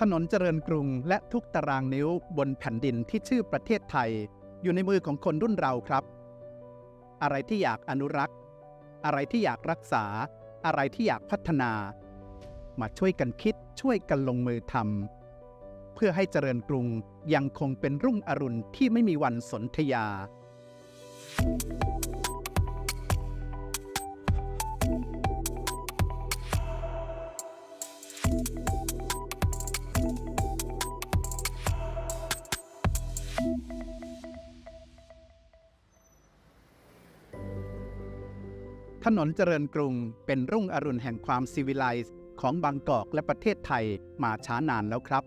ถนนเจริญกรุงและทุกตารางนิ้วบนแผ่นดินที่ชื่อประเทศไทย อยู่ในมือของคนรุ่นเราครับ อะไรที่อยากอนุรักษ์ อะไรที่อยากรักษา อะไรที่อยากพัฒนา มาช่วยกันคิดช่วยกันลงมือทำเพื่อให้เจริญกรุงยังคงเป็นรุ่งอรุณที่ไม่มีวันสนธยา ถนนเจริญกรุงเป็นรุ่งอรุณแห่งความซีวิไลซ์ของบางกอกและประเทศไทยมาช้านานแล้วครับ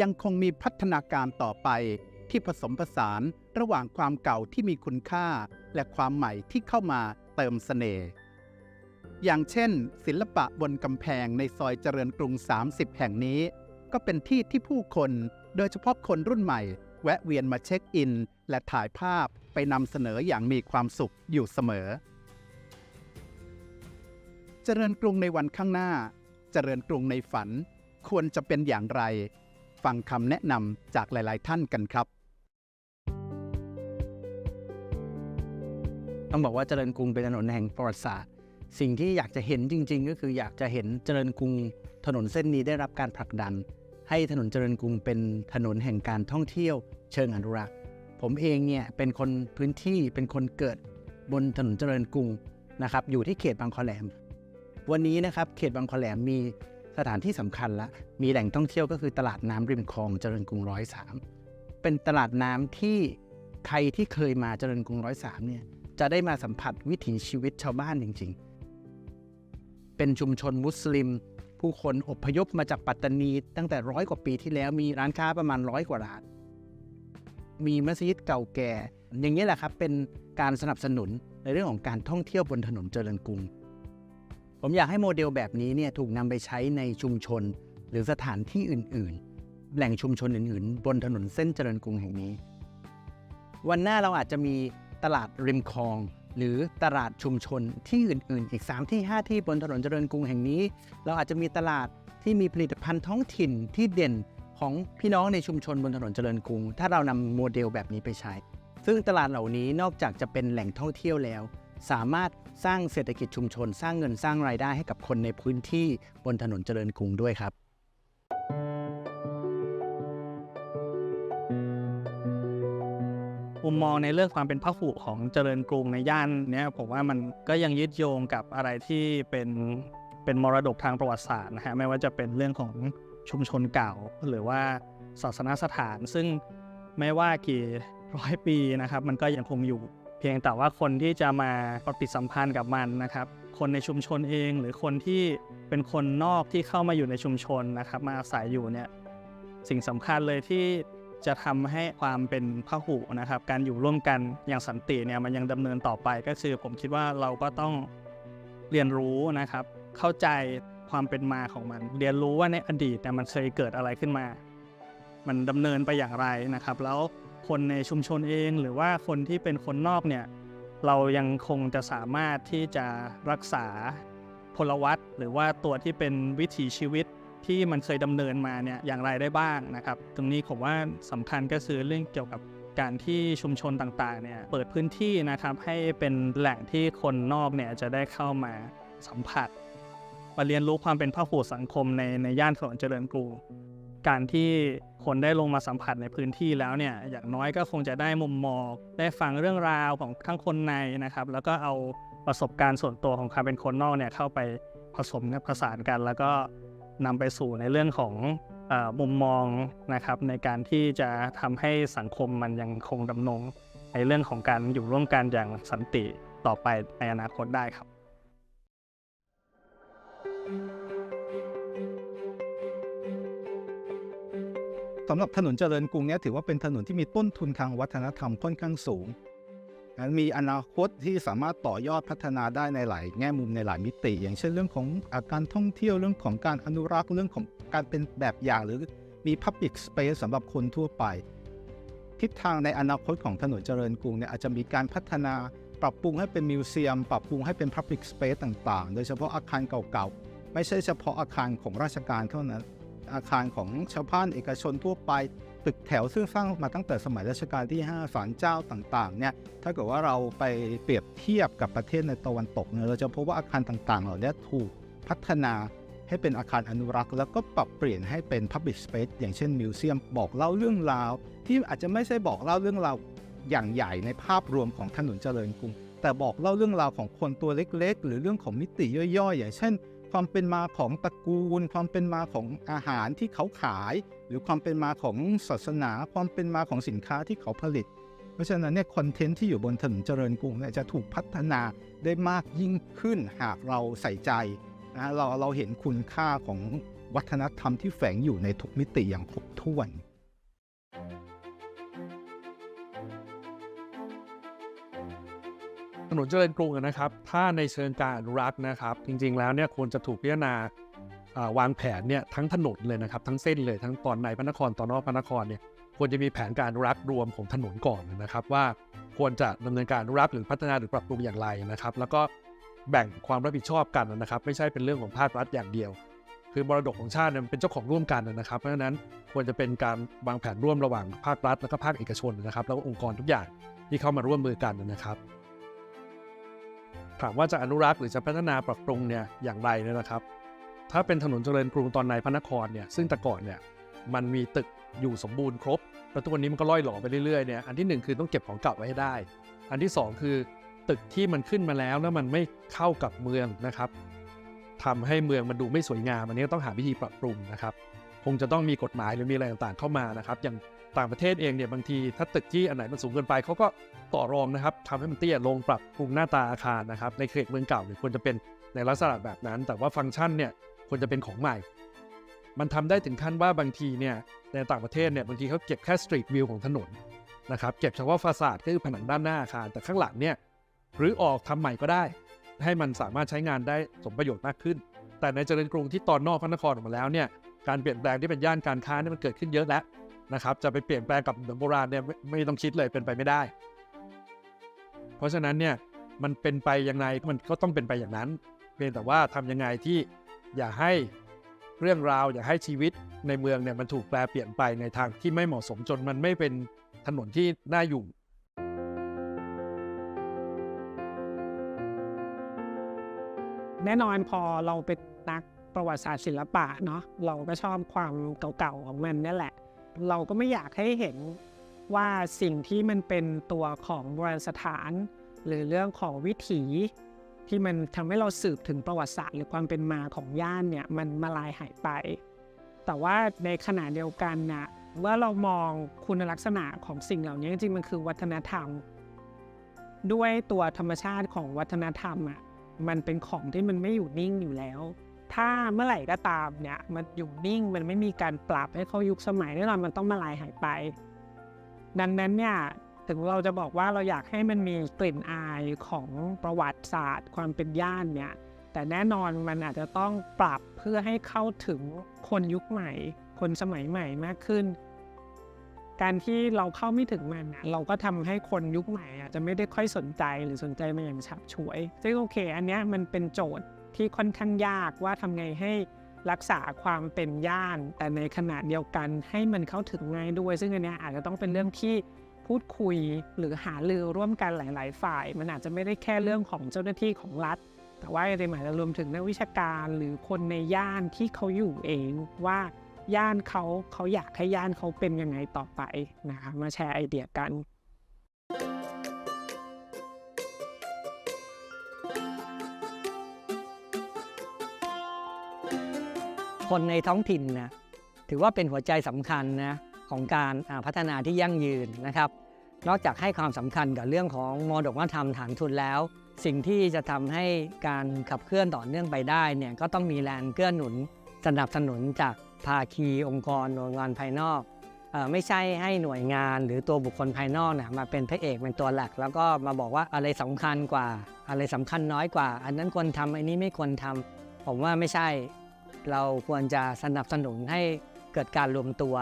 ยังคงมีพัฒนาการต่อไปที่ผสมผสานระหว่างความเก่าที่มีคุณค่า และความใหม่ที่เข้ามาเติมเสน่ห์อย่างเช่น ศิลปะบนกำแพงในซอยเจริญกรุง 30 แห่งนี้ ก็เป็นที่ที่ผู้คนโดยเฉพาะคนรุ่นใหม่ แวะเวียนมาเช็คอิน และถ่ายภาพไปนำเสนออย่างมีความสุขอยู่เสมอ เจริญกรุงในวันข้างหน้า เจริญกรุงในฝัน ควรจะเป็นอย่างไร ฟังคำแนะนำจากหลาย ๆ ท่านกันครับ ต้องบอกว่าเจริญกรุงเป็นถนนแห่งประวัติศาสตร์ สิ่งที่อยากจะเห็นจริง ๆ ก็คืออยากจะเห็นเจริญกรุง ถนนเส้นนี้ได้รับการผลักดัน ให้ถนนเจริญกรุงเป็นถนนแห่งการท่องเที่ยว เชิงอนุรักษ์ ผมเองเนี่ยเป็นคนพื้นที่เป็นคนเกิดบนถนนเจริญกรุงนะครับอยู่ที่เขตบางคอแหลม วันนี้นะครับเขตบางคอแหลมมีสถานที่สำคัญละมีแหล่งท่องเที่ยวก็คือตลาดน้ำริมคลองเจริญกรุงร้อยสามเป็นตลาดน้ำที่ใครที่เคยมาเจริญกรุงร้อยสามเนี่ยจะได้มาสัมผัสวิถีชีวิตชาวบ้านจริง ๆ เป็นชุมชนมุสลิม ผู้คนอพยพมาจากปัตตานีตั้งแต่ร้อยกว่าปีที่แล้วมีร้านค้าประมาณร้อยกว่าร้าน มีมัสยิดเก่าแก่ อย่างนี้แหละครับเป็นการสนับสนุนในเรื่องของการท่องเที่ยวบนถนนเจริญกรุง ผมอยากให้โมเดลแบบนี้เนี่ยถูกนำไปใช้ในชุมชน หรือสถานที่อื่น ๆ แหล่งชุมชนอื่น ๆ บนถนนเส้นเจริญกรุงแห่งนี้ วันหน้าเราอาจจะมีตลาดริมคลอง หรือตลาดชุมชนที่อื่น ๆ อีก 3 ที่ 5 ที่บนถนนเจริญกรุงแห่งนี้ เราอาจจะมีตลาดที่มีผลิตภัณฑ์ท้องถิ่นที่เด่นของพี่น้องในชุมชนบนถนนเจริญกรุง ถ้าเรานำโมเดลแบบนี้ไปใช้ ซึ่งตลาดเหล่านี้นอกจากจะเป็นแหล่งท่องเที่ยวแล้ว สามารถ สร้างเศรษฐกิจชุมชน สร้างเงินสร้างรายได้ให้กับคนในพื้นที่บนถนนเจริญกรุงด้วยครับมุมมองในเรื่องความเป็นพหุของเจริญกรุงในย่านนี้ผมว่ามันก็ยังยึดโยงกับอะไรที่เป็นเป็นมรดกทางประวัติศาสตร์นะฮะไม่ว่าจะเป็นเรื่องของชุมชนเก่า หรือว่าศาสนสถาน ซึ่งไม่ว่ากี่ร้อยปีนะครับ มันก็ยังคงอยู่ พียงแต่ว่าคนที่จะมาปฏิสัมพันธ์กับมันนะครับ คนในชุมชนเองหรือคนที่เป็นคนนอกที่เข้ามาอยู่ในชุมชนนะครับ มาอาศัยอยู่เนี่ยสิ่งสำคัญเลยที่จะทำให้ความเป็นพหุนะครับ การอยู่ร่วมกันอย่างสันติเนี่ยมันยังดำเนินต่อไปก็คือ ผมคิดว่าเราก็ต้องเรียนรู้นะครับ เข้าใจความเป็นมาของมัน เรียนรู้ว่าในอดีตเนี่ยมันเคยเกิดอะไรขึ้นมา มันดำเนินไปอย่างไรนะครับ แล้ว คนในชุมชนเอง หรือว่าคนที่เป็นคนนอกเนี่ยเรายังคงจะสามารถที่จะรักษาพลวัตหรือว่าตัวที่เป็นวิถีชีวิตที่มันเคยดำเนินมาเนี่ยอย่างไรได้บ้างนะครับ ตรงนี้ผมว่าสำคัญก็คือเรื่องเกี่ยวกับการที่ชุมชนต่างๆเนี่ยเปิดพื้นที่นะครับให้เป็นแหล่งที่คนนอกเนี่ยจะได้เข้ามาสัมผัส มาเรียนรู้ความเป็นพหุสังคมในในย่านถนนเจริญกรุง การที่คนได้ลงมาสัมผัสในพื้นที่แล้วเนี่ยอย่างน้อยก็คงจะได้มุมมองได้ฟังเรื่องราวของทั้งคนในนะครับ แล้วก็เอาประสบการณ์ส่วนตัวของความเป็นคนนอกเนี่ยเข้าไปผสมกับผสานกัน แล้วก็นำไปสู่ในเรื่องของอมุมมองนะครับ ในการที่จะทำให้สังคมมันยังคงดำรงในเรื่องของการอยู่ร่วมกันอย่างสันติต่อไปในอนาคตได้ครับ สำหรับถนนเจริญกรุงเนี่ยถือว่าเป็นถนนที่มีต้นทุนทางวัฒนธรรมค่อนข้างสูงนะมีอนาคตที่สามารถต่อยอดพัฒนาได้ในหลายแง่มุมในหลายมิติ อย่างเช่นเรื่องของอาการท่องเที่ยวเรื่องของการอนุรักษ์เรื่องของการเป็นแบบอย่างหรือมี Public Space สำหรับคนทั่วไป ทิศทางในอนาคตของถนนเจริญกรุงเนี่ยอาจจะมีการพัฒนาปรับปรุงให้เป็นมิวเซียม ปรับปรุงให้เป็น Public Space ต่าง ๆ โดยเฉพาะอาคารเก่าๆ ไม่ใช่เฉพาะอาคารของราชการเท่านั้น อาคารของชาวบ้านเอกชนทั่วไป ตึกแถวซึ่งสร้างมาตั้งแต่สมัยรัชกาลที่ 5 ศาลเจ้าต่างๆเนี่ยถ้าเกิดว่าเราไปเปรียบเทียบกับประเทศในตะวันตกเนี่ยเราจะพบว่าอาคารต่างๆ เหล่านี้ถูกพัฒนาให้เป็นอาคารอนุรักษ์ แล้วก็ปรับเปลี่ยนให้เป็น Public Space อย่างเช่นมิวเซียมบอกเล่าเรื่องราว ที่อาจจะไม่ใช่บอกเล่าเรื่องราวอย่างใหญ่ในภาพรวมของถนนเจริญกรุง แต่บอกเล่าเรื่องราวของคนตัวเล็ก ๆ หรือเรื่องของมิติย่อยๆ อย่างเช่น ความเป็นมาของตระกูล ความเป็นมาของอาหารที่เขาขาย หรือความเป็นมาของศาสนา ความเป็นมาของสินค้าที่เขาผลิต เพราะฉะนั้นเนี่ยคอนเทนต์ที่อยู่บนถนนเจริญกรุงเนี่ยจะถูกพัฒนาได้มากยิ่งขึ้นหากเราใส่ใจนะเราเราเห็นคุณค่าของวัฒนธรรมที่แฝงอยู่ในทุกมิติอย่างครบถ้วน นนเจริญกรุงนะครับ ถ้าในเชิงการอนุรักษ์นะครับ จริงๆแล้วเนี่ยควรจะถูกพิจารณาวางแผนเนี่ยทั้งถนนเลยนะครับ ทั้งเส้นเลยทั้งตอนในพระนครตอนนอกพระนครเนี่ยควรจะมีแผนการอนุรักษ์รวมของถนนก่อนนะครับ ว่าควรจะดำเนินการอนุรักษ์หรือพัฒนาหรือปรับปรุงอย่างไรนะครับ แล้วก็แบ่งความรับผิดชอบกันนะครับ ไม่ใช่เป็นเรื่องของภาครัฐอย่างเดียว คือมรดกของชาติเนี่ยมันเป็นเจ้าของร่วมกันนะครับ เพราะฉะนั้นควรจะเป็นการวางแผนร่วมระหว่างภาครัฐ และก็ภาคเอกชนนะครับ แล้วก็องค์กรทุกอย่างที่เข้ามาร่วมมือกันนะครับ ถามว่าจะอนุรักษ์หรือจะพัฒนาปรับปรุงเนี่ยอย่างไรเนี่ยนะครับ ถ้าเป็นถนนเจริญกรุงตอนในพระนครเนี่ยซึ่งแต่ก่อนเนี่ยมันมีตึกอยู่สมบูรณ์ครบแล้วทุกวันนี้มันก็ล่อยหล่อไปเรื่อยๆเนี่ยอันที่หนึ่งคือต้องเก็บของเก่าไว้ให้ได้ อันที่สองคือตึกที่มันขึ้นมาแล้วแล้วมันไม่เข้ากับเมืองนะครับทำให้เมืองมันดูไม่สวยงามอันนี้ต้องหาวิธีปรับปรุงนะครับ คงจะต้องมีกฎหมายหรือมีอะไรต่างๆเข้ามานะครับ อย่าง ต่างประเทศเองเนี่ยบางทีถ้าตึกที่อันไหนมันสูงเกินไปเขาก็ต่อรองนะครับทำให้มันเตี้ยลงปรับปรุงหน้าตาอาคารนะครับในเขตเมืองเก่าเนี่ยควรจะเป็นในลักษณะแบบนั้น แต่ว่าฟังก์ชันเนี่ยควรจะเป็นของใหม่ มันทำได้ถึงขั้นว่าบางทีเนี่ยในต่างประเทศเนี่ยบางทีเขาเก็บแค่สตรีทวิวของถนนนะครับเก็บเฉพาะฟาสาดก็คือผนังด้านหน้าอาคารแต่ข้างหลังเนี่ยหรือออกทำใหม่ก็ได้ ให้มันสามารถใช้งานได้สมประโยชน์มากขึ้น แต่ในเจริญกรุงที่ตอนนอกพระนครออกมาแล้วเนี่ยการเปลี่ยนแปลงที่เป็นย่านการค้าเนี่ยมันเกิดขึ้นเยอะแล้ว นะครับจะไปเปลี่ยนแปลงกับเหมือนโบราณเนี่ยไม่ไม่ต้องคิดเลยเป็นไปไม่ได้ เพราะฉะนั้นเนี่ยมันเป็นไปอยังไงมันก็ต้องเป็นไปอย่างนั้น เพียงแต่ว่าทำยังไงที่อย่าให้เรื่องราวอย่าให้ชีวิตในเมืองเนี่ยมันถูกแปลเปลี่ยนไปในทางที่ไม่เหมาะสมจนมันไม่เป็นถนนที่น่าอยู่แน่นอนพอเราเป็นนักประวัติศาสตร์ศิลปะเนาะเราก็ชอบความเก่าๆของมันนี่แหละ เราก็ไม่อยากให้เห็นว่าสิ่งที่มันเป็นตัวของโบราณสถาน หรือเรื่องของวิถีที่มันทำให้เราสืบถึงประวัติศาสตร์ หรือความเป็นมาของย่านเนี่ยมันมาลายหายไป แต่ว่าในขณะเดียวกันนะเมื่อเรามองคุณลักษณะของสิ่งเหล่านี้จริงๆมันคือวัฒนธรรม ด้วยตัวธรรมชาติของวัฒนธรรมอะมันเป็นของที่มันไม่อยู่นิ่งอยู่แล้ว ถ้าเมื่อไหร่ก็ตามเนี่ยมันอยู่นิ่งมันไม่มีการปรับให้เข้ายุคสมัยแน่นอนมันต้องมาลายหายไป ดังนั้นเนี่ยถึงเราจะบอกว่าเราอยากให้มันมีกลิ่นอายของประวัติศาสตร์ ความเป็นย่านเนี่ยแต่แน่นอนมันอาจจะต้องปรับเพื่อให้เข้าถึงคนยุคใหม่ คนสมัยใหม่มากขึ้น การที่เราเข้าไม่ถึงมันน่ะเราก็ทำให้คนยุคใหม่อาจจะไม่ได้ค่อยสนใจหรือสนใจมาอย่างฉับฉวยซึ่งโอเค อันนี้มันเป็นโจทย์ ที่ค่อนข้างยากว่าทำไงให้รักษาความเป็นย่าน แต่ในขณะเดียวกันให้มันเข้าถึงง่ายด้วย ซึ่งอันนี้อาจจะต้องเป็นเรื่องที่พูดคุยหรือหารือร่วมกันหลาย ๆ ฝ่าย มันอาจจะไม่ได้แค่เรื่องของเจ้าหน้าที่ของรัฐ แต่ว่าในหมายจะรวมถึงนักวิชาการหรือคนในย่านที่เขาอยู่เองว่าย่านเขาเขาอยากให้ย่านเขาเป็นยังไงต่อไปนะคะมาแชร์ไอเดียกัน คนในท้องถิ่นนะถือว่าเป็นหัวใจสำคัญนะของการพัฒนาที่ยั่งยืนนะครับ นอกจากให้ความสำคัญกับเรื่องของมรดกวัฒนธรรมฐานทุนแล้ว สิ่งที่จะทำให้การขับเคลื่อนต่อเนื่องไปได้เนี่ยก็ต้องมีแรงเกื้อหนุนสนับสนุนจากภาคีองค์กรหน่วยงานภายนอกออไม่ใช่ให้หน่วยงานหรือตัวบุคคลภายนอกนี่ยมาเป็นพระเอกเป็นตัวหลัก แล้วก็มาบอกว่าอะไรสำคัญกว่า อะไรสำคัญน้อยกว่า อันนั้นควรทำอันนี้ไม่ควรทำผมว่าไม่ใช่ เราควรจะสนับสนุนให้เกิดการรวมตัว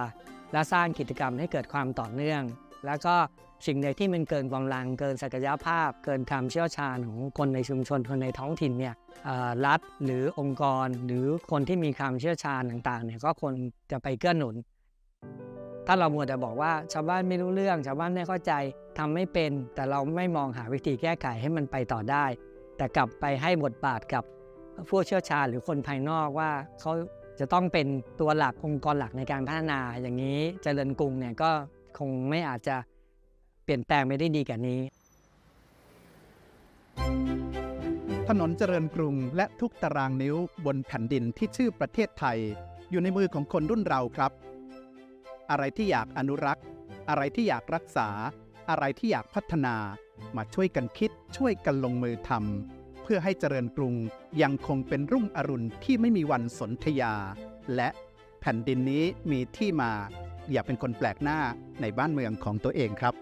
และสร้างกิจกรรมให้เกิดความต่อเนื่อง แล้วก็สิ่งใดที่มันเกินกำลังเกินศักยภาพ เกินความเชี่ยวชาญของคนในชุมชนคนในท้องถิ่นเนี่ยรัฐหรือองค์กร หรือคนที่มีความเชี่ยวชาญต่างๆเนี่ยก็ควรจะไปเกื้อหนุน ถ้าเรามัวแต่บอกว่าชาวบ้านไม่รู้เรื่องชาวบ้านไม่เข้าใจทำไม่เป็น แต่เราไม่มองหาวิธีแก้ไขให้มันไปต่อได้ แต่กลับไปให้บทบาทกับ ผู้เชี่ยวชาญหรือคนภายนอกว่าเขาจะต้องเป็นตัวหลักองค์กรหลักในการพัฒนาอย่างนี้เจริญกรุงเนี่ยก็คงไม่อาจจะเปลี่ยนแปลงไปได้ดีกว่านี้ ถนนเจริญกรุงและทุกตารางนิ้วบนแผ่นดินที่ชื่อประเทศไทย อยู่ในมือของคนรุ่นเราครับ อะไรที่อยากอนุรักษ์ อะไรที่อยากรักษา อะไรที่อยากพัฒนา มาช่วยกันคิดช่วยกันลงมือทำ เพื่อให้เจริญกรุงยังคงเป็นรุ่งอรุณที่ไม่มีวันสนธยา และแผ่นดินนี้มีที่มา อย่าเป็นคนแปลกหน้าในบ้านเมืองของตัวเองครับ